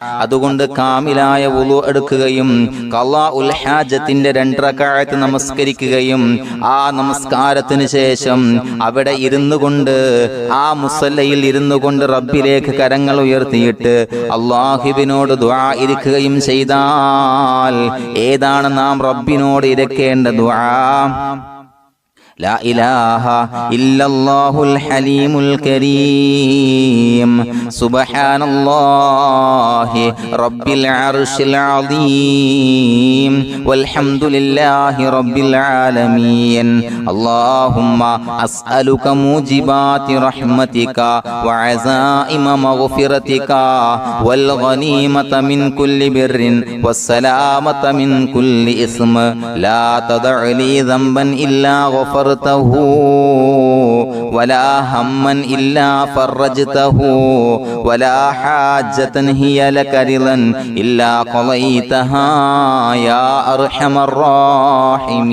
അതുകൊണ്ട് കാമിലായ ഉളു എടുക്കുകയും കള്ളാ ഉൽ ഹാജത്തിന്റെ നമസ്കരിക്കുകയും ആ നമസ്കാരത്തിന് ശേഷം അവിടെ ഇരുന്നു കൊണ്ട് ആ മുസല്ലയിൽ ഇരുന്നു കൊണ്ട് റബ്ബിലേക്ക് കരങ്ങൾ ഉയർത്തിയിട്ട് അള്ളാഹിബിനോട് ദ്വാ ഇരിക്കുകയും ചെയ്താൽ ഏതാണ് നാം റബ്ബിനോട് ഇരക്കേണ്ട ദ്വാ لا إله إلا الله الحليم الكريم. سبحان الله رب العرش العظيم والحمد لله رب العالمين اللهم أسألك موجبات رحمتك وعزائم مغفرتك. والغنيمة من كل بر والسلامة من كل إثم. لا تدع لي ذنبا إلا غفرته ولا هما إلا فرجته ولا حاجة هي لك رضا إلا قضيتها يا أرحم الراحمين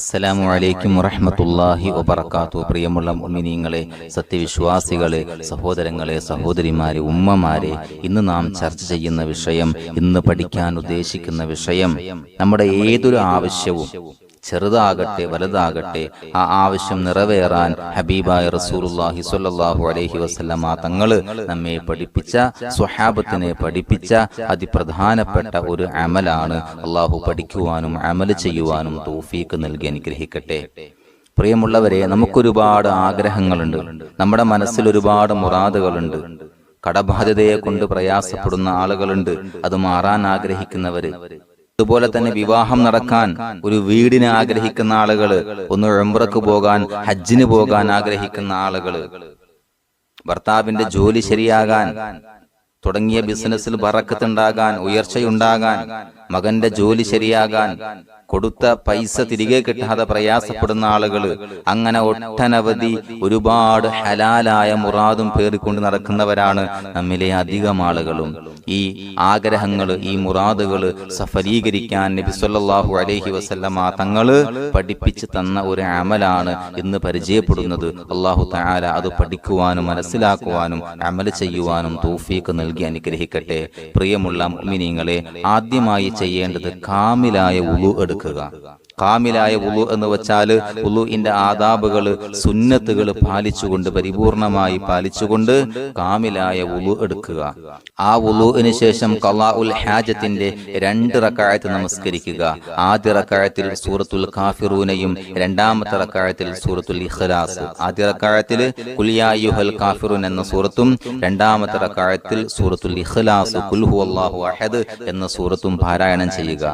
അസ്സലാമു അലൈക്കും വറഹ്മത്തുള്ളാഹി വബർക്കാത്തു പ്രിയമുള്ള മുഅ്മിനീങ്ങളെ സത്യവിശ്വാസികളെ സഹോദരങ്ങളെ സഹോദരിമാരെ ഉമ്മമാരെ ഇന്ന് നാം ചർച്ച ചെയ്യുന്ന വിഷയം ഇന്ന് പഠിക്കാൻ ഉദ്ദേശിക്കുന്ന വിഷയം നമ്മുടെ ഏതൊരു ആവശ്യവും ചെറുതാകട്ടെ വലുതാകട്ടെ ആ ആവശ്യം നിറവേറാൻ ഹബീബായ റസൂലുള്ളാഹി സ്വല്ലല്ലാഹു അലൈഹി വസല്ലമ തങ്ങൾ നമ്മെ പഠിപ്പിച്ച സ്വഹാബത്തിനെ പഠിപ്പിച്ച അതിപ്രധാനപ്പെട്ട ഒരു അമലാണ് അള്ളാഹു പഠിക്കുവാനും അമൽ ചെയ്യുവാനും തൗഫീക്ക് നൽകി അനുഗ്രഹിക്കട്ടെ. പ്രിയമുള്ളവരെ നമുക്കൊരുപാട് ആഗ്രഹങ്ങളുണ്ട്. നമ്മുടെ മനസ്സിൽ ഒരുപാട് മുറാദുകളുണ്ട്. കടബാധ്യതയെ കൊണ്ട് പ്രയാസപ്പെടുന്ന ആളുകളുണ്ട്. അത് മാറാൻ ആഗ്രഹിക്കുന്നവര്. അതുപോലെ തന്നെ വിവാഹം നടക്കാൻ ഒരു വീടിന് ആഗ്രഹിക്കുന്ന ആളുകൾ ഒന്ന് ഉംറക്ക് പോകാൻ ഹജ്ജിന് പോകാൻ ആഗ്രഹിക്കുന്ന ആളുകൾ. ഭർത്താവിന്റെ ജോലി ശരിയാകാൻ തുടങ്ങിയ ബിസിനസ്സിൽ ബറക്കത്തുണ്ടാകാൻ ഉയർച്ചയുണ്ടാകാൻ മകന്റെ ജോലി ശരിയാകാൻ കൊടുത്ത പൈസ തിരികെ കിട്ടാതെ പ്രയാസപ്പെടുന്ന ആളുകൾ അങ്ങനെ ഒട്ടനവധി ഒരുപാട് ഹലാലായ മുറാദും പേറിക്കൊണ്ട് നടക്കുന്നവരാണ് നമ്മിലെ അധികം ആളുകളും. ഈ ആഗ്രഹങ്ങൾ ഈ മുറാദുകൾ സഫലീകരിക്കാൻ നബി സല്ലല്ലാഹു അലൈഹി വസല്ലമ തങ്ങൾ പഠിപ്പിച്ചു തന്ന ഒരു അമലാണ് ഇന്ന് പരിചയപ്പെടുന്നത്. അള്ളാഹു തആല അത് പഠിക്കുവാനും മനസ്സിലാക്കുവാനും അമൽ ചെയ്യുവാനും തോഫീക്ക് നൽകി അനുഗ്രഹിക്കട്ടെ. പ്രിയമുള്ള മിനിങ്ങളെ ആദ്യമായി ചെയ്യേണ്ടത് കാമിലായ ഉളു എടുക്കുക. കാമിലായ ഉളു എന്ന് വെച്ചാൽ ഉളുവിന്റെ ആദാബുകൾ സുന്നത്തുകൾ പാലിച്ചുകൊണ്ട് പരിപൂർണമായി പാലിച്ചുകൊണ്ട് കാമിലായ ഉളു എടുക്കുക. ആ ഉളുവിന് ശേഷം കലാ ഉൽ ഹാജത്തിന്റെ രണ്ട് റക്കായത്ത് നമസ്കരിക്കുക. ആദ്യ റക്കായത്തിൽ സൂറത്തുൽ കാഫിറൂനയും രണ്ടാമത്തെ റക്കായത്തിൽ സൂറത്തുൽ ഇഖ്ലാസ്. ആദ്യ റക്കായത്തിൽ കുലിയായുഹൽ കാഫിറൂൻ എന്ന സൂറത്തും രണ്ടാമത്തെ റക്കായത്തിൽ സൂറത്തുൽ ഇഖ്ലാസ്. കുൽഹു അള്ളാഹു അഹദ് എന്ന സൂറത്തും പാരായണം ചെയ്യുക.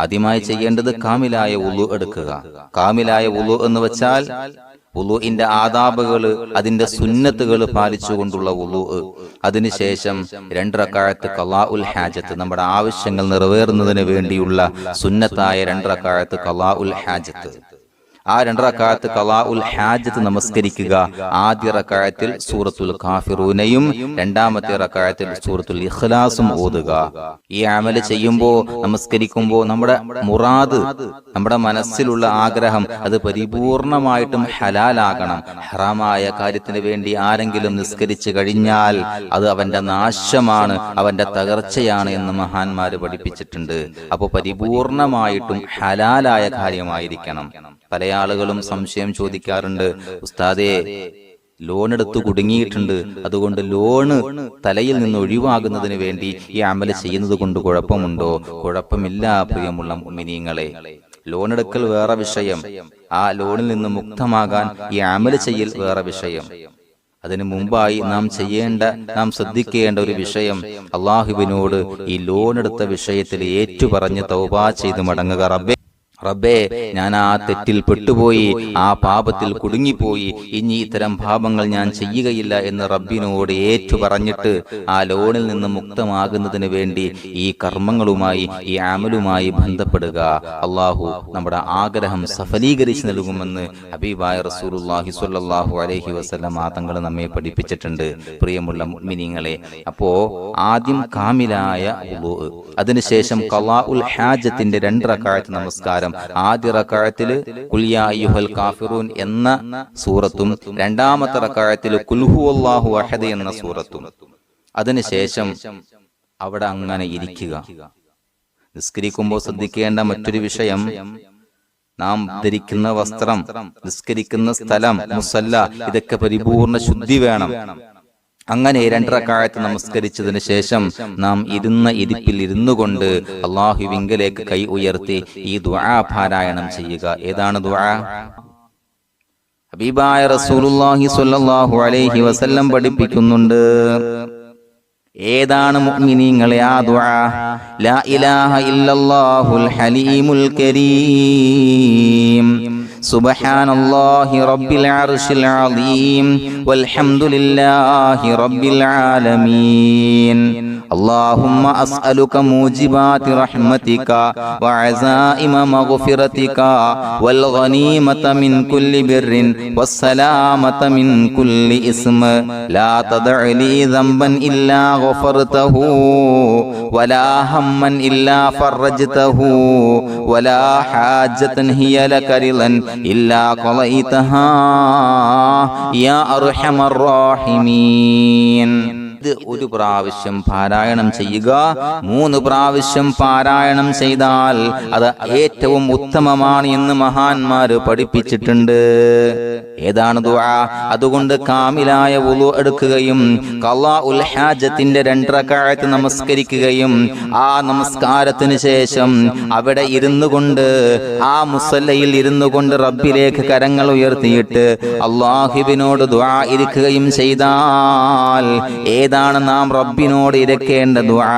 ആദ്യമായി ചെയ്യേണ്ടത് കാമിലായ ഉളു എടുക്കുക. കാമിലായ ഉളു എന്ന് വെച്ചാൽ ഉളുഇന്റെ ആദാബുകൾ അതിന്റെ സുന്നത്തുകൾ പാലിച്ചുകൊണ്ടുള്ള ഉളു. അതിനുശേഷം രണ്ടരക്കാലത്ത് കലാ ഉൽ ഹാജത്ത്. നമ്മുടെ ആവശ്യങ്ങൾ നിറവേറുന്നതിന് വേണ്ടിയുള്ള സുന്നത്തായ രണ്ടരക്കാലത്ത് കലാ ഉൽ ഹാജത്ത്. ആ രണ്ടറക്കാലത്ത് കലാ ഉൽ ഹാജത്ത് നമസ്കരിക്കുക. ആദ്യ റക്കായത്തിൽ സൂറത്തുൽ കാഫിറൂനയും രണ്ടാമത്തെ റക്കായത്തിൽ സൂറത്തുൽ ഇഖ്ലാസും ഓതുക. ഈ അമൽ ചെയ്യുമ്പോൾ നമസ്കരിക്കുമ്പോൾ നമ്മുടെ മുറാദ് നമ്മുടെ മനസ്സിലുള്ള ആഗ്രഹം അത് പരിപൂർണമായിട്ടും ഹലാലാകണം. ഹറാമായ കാര്യത്തിന് വേണ്ടി ആരെങ്കിലും നിസ്കരിച്ചു കഴിഞ്ഞാൽ അത് അവന്റെ നാശമാണ് അവന്റെ തകർച്ചയാണ് എന്ന് മഹാന്മാര് പഠിപ്പിച്ചിട്ടുണ്ട്. അപ്പൊ പരിപൂർണമായിട്ടും ഹലാലായ കാര്യമായിരിക്കണം. പല ആളുകളും സംശയം ചോദിക്കാറുണ്ട്. ഉസ്താദേ ലോൺ എടുത്ത് കുടുങ്ങിയിട്ടുണ്ട്. അതുകൊണ്ട് ലോണ് തലയിൽ നിന്ന് ഒഴിവാകുന്നതിന് വേണ്ടി ഈ അമല ചെയ്യുന്നത് കൊണ്ട് കുഴപ്പമുണ്ടോ? കുഴപ്പമില്ല പ്രിയമുള്ള മിനിങ്ങളെ ലോൺ എടുക്കൽ വേറെ വിഷയം. ആ ലോണിൽ നിന്ന് മുക്തമാകാൻ ഈ അമല ചെയ്യൽ വേറെ വിഷയം. അതിനു മുമ്പായി നാം ചെയ്യേണ്ട നാം ശ്രദ്ധിക്കേണ്ട ഒരു വിഷയം. അള്ളാഹുവിനോട് ഈ ലോൺ എടുത്ത വിഷയത്തിൽ ഏറ്റുപറഞ്ഞ് തൗബ ചെയ്ത് മടങ്ങുക റബ്ബേ. റബ്ബേ ഞാൻ ആ തെറ്റിൽ പെട്ടുപോയി ആ പാപത്തിൽ കുടുങ്ങിപ്പോയി ഇനി ഇത്തരം പാപങ്ങൾ ഞാൻ ചെയ്യുകയില്ല എന്ന് റബ്ബിനോട് ഏറ്റു പറഞ്ഞിട്ട് ആ ലോണിൽ നിന്ന് മുക്തമാകുന്നതിന് വേണ്ടി ഈ കർമ്മങ്ങളുമായി ഈ ആമലുമായി ബന്ധപ്പെടുക. അള്ളാഹു നമ്മുടെ ആഗ്രഹം സഫലീകരിച്ചു നൽകുമെന്ന് ഹബീബായ റസൂലുള്ളാഹി സ്വല്ലല്ലാഹു അലൈഹി വസല്ലം ആതങ്ങൾ തങ്ങൾ നമ്മെ പഠിപ്പിച്ചിട്ടുണ്ട്. പ്രിയമുള്ള മിനിങ്ങളെ അപ്പോ ആദ്യം കാമിലായ അതിനുശേഷം കലാ ഉൽ ഹാജത്തിന്റെ രണ്ടറക്കാഴത്ത് നമസ്കാരം നമസ്കാരം ആദ്യ റക്കാഴത്തിൽ കുൽയാ അയ്യുഹൽ കാഫിറൂൻ എന്ന സൂറത്തും രണ്ടാമത്തെ റക്കാഴത്തിൽ കുൽഹു അള്ളാഹു അഹദ് എന്ന സൂറത്തും. അതിനുശേഷം അവിടെ അങ്ങനെ ഇരിക്കുക. നിസ്കരിക്കുമ്പോൾ ശ്രദ്ധിക്കേണ്ട മറ്റൊരു വിഷയം നാം ധരിക്കുന്ന വസ്ത്രം നിസ്കരിക്കുന്ന സ്ഥലം മുസല്ല ഇതൊക്കെ പരിപൂർണ ശുദ്ധി വേണം. അങ്ങനെ രണ്ടരക്കാലത്ത് നമസ്കരിച്ചതിന് ശേഷം നാം ഇരുന്ന ഇരിപ്പിൽ ഇരുന്നു കൊണ്ട് അള്ളാഹുവിങ്കലേക്ക് കൈ ഉയർത്തി ഈ ദ്വാ പാരായണം ചെയ്യുക. ഏതാണ് ദ്വാ ഹബീബായ റസൂലുള്ളാഹി സ്വല്ലല്ലാഹു അലൈഹി വസല്ലം പഠിപ്പിക്കുന്നുണ്ട്. ഏതാണ് മുഅ്മിനീങ്ങളെ ആ ദുആ? ലാ ഇലാഹ ഇല്ലല്ലാഹുൽ ഹലീമുൽ കരീം. سبحان الله رب العرش العظيم والحمد لله رب العالمين. اللهم أسألك موجبات رحمتك وعزائم مغفرتك والغنيمة من كل بر والسلامة من كل اسم لا تدع لي ذنبا إلا غفرته ولا هما إلا فرجته ولا حاجة هي لك رضا. إلا قضيتها يا أرحم الراحمين. ഇത് ഒരു പ്രാവശ്യം പാരായണം ചെയ്യുക. മൂന്ന് പ്രാവശ്യം പാരായണം ചെയ്താൽ അത് ഏറ്റവും ഉത്തമമാണ് എന്ന് മഹാന്മാര് പഠിപ്പിച്ചിട്ടുണ്ട്. ഏതാണ് ദുആ? അതുകൊണ്ട് കാമിലായ ഉളു എടുക്കുകയും കള്ളാ ഉൽ ഹാജത്തിന്റെ രണ്ടരക്കാലത്ത് നമസ്കരിക്കുകയും ആ നമസ്കാരത്തിന് ശേഷം അവിടെ ഇരുന്നു കൊണ്ട് ആ മുസല്ലയിൽ ഇരുന്നു കൊണ്ട് റബ്ബിലേക്ക് കരങ്ങൾ ഉയർത്തിയിട്ട് അള്ളാഹിബിനോട് ദുആ ഇരിക്കുകയും ചെയ്താൽ ഏതാണ് നാം റബ്ബിനോട് ഇരക്കേണ്ട ദുആ.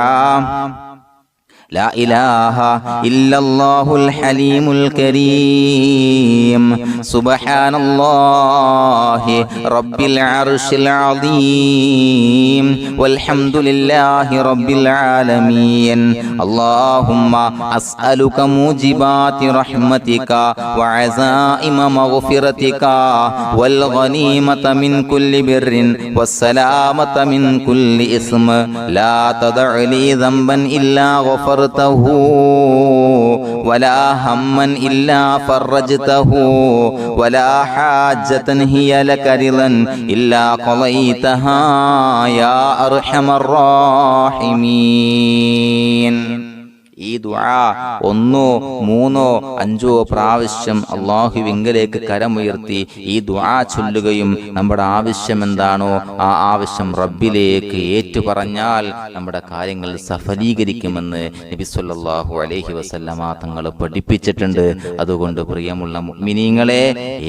لا إله إلا الله الحليم الكريم. سبحان الله رب العرش العظيم. والحمد لله رب العالمين. اللهم أسألك موجبات رحمتك وعزائم مغفرتك. والغنيمة من كل بر والسلامة من كل إثم. لا تدع لي ذنبا إلا غفر غفرته ولا هما إلا فرجته ولا حاجة هي لك رضا إلا قضيتها يا أرحم الراحمين ഈ ദുആ ഒന്നോ മൂന്നോ അഞ്ചോ പ്രാവശ്യം അള്ളാഹുവിങ്കലേക്ക് കരമുയർത്തി ഈ ദുആ ചൊല്ലുകയും നമ്മുടെ ആവശ്യം എന്താണോ ആ ആവശ്യം റബ്ബിലേക്ക് ഏറ്റുപറഞ്ഞാൽ നമ്മുടെ കാര്യങ്ങൾ സഫലീകരിക്കുമെന്ന് നബി സല്ലല്ലാഹു അലൈഹി വസല്ലമ തങ്ങൾ പഠിപ്പിച്ചിട്ടുണ്ട്. അതുകൊണ്ട് പ്രിയമുള്ള മുഅ്മിനീങ്ങളെ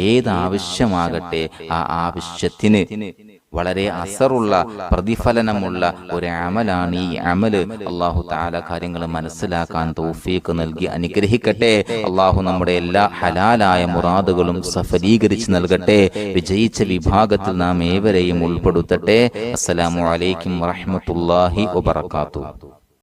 ഏത് ആവശ്യമാകട്ടെ ആ ആവശ്യത്തിന് വളരെ അസറുള്ള പ്രതിഫലനമുള്ള ഒരു അമലാണ് ഈ അമൽ. അള്ളാഹു താല കാര്യങ്ങൾ മനസ്സിലാക്കാൻ തൗഫീക്ക് നൽകി അനുഗ്രഹിക്കട്ടെ. അള്ളാഹു നമ്മുടെ എല്ലാ ഹലാലായ മുറാദുകളും സഫലീകരിച്ച് നൽകട്ടെ. വിജയിച്ച വിഭാഗത്തിൽ നാം ഏവരെയും ഉൾപ്പെടുത്തട്ടെ. അസ്സലാമു അലൈക്കും വറഹ്മത്തുള്ളാഹി വബറകാതുഹു.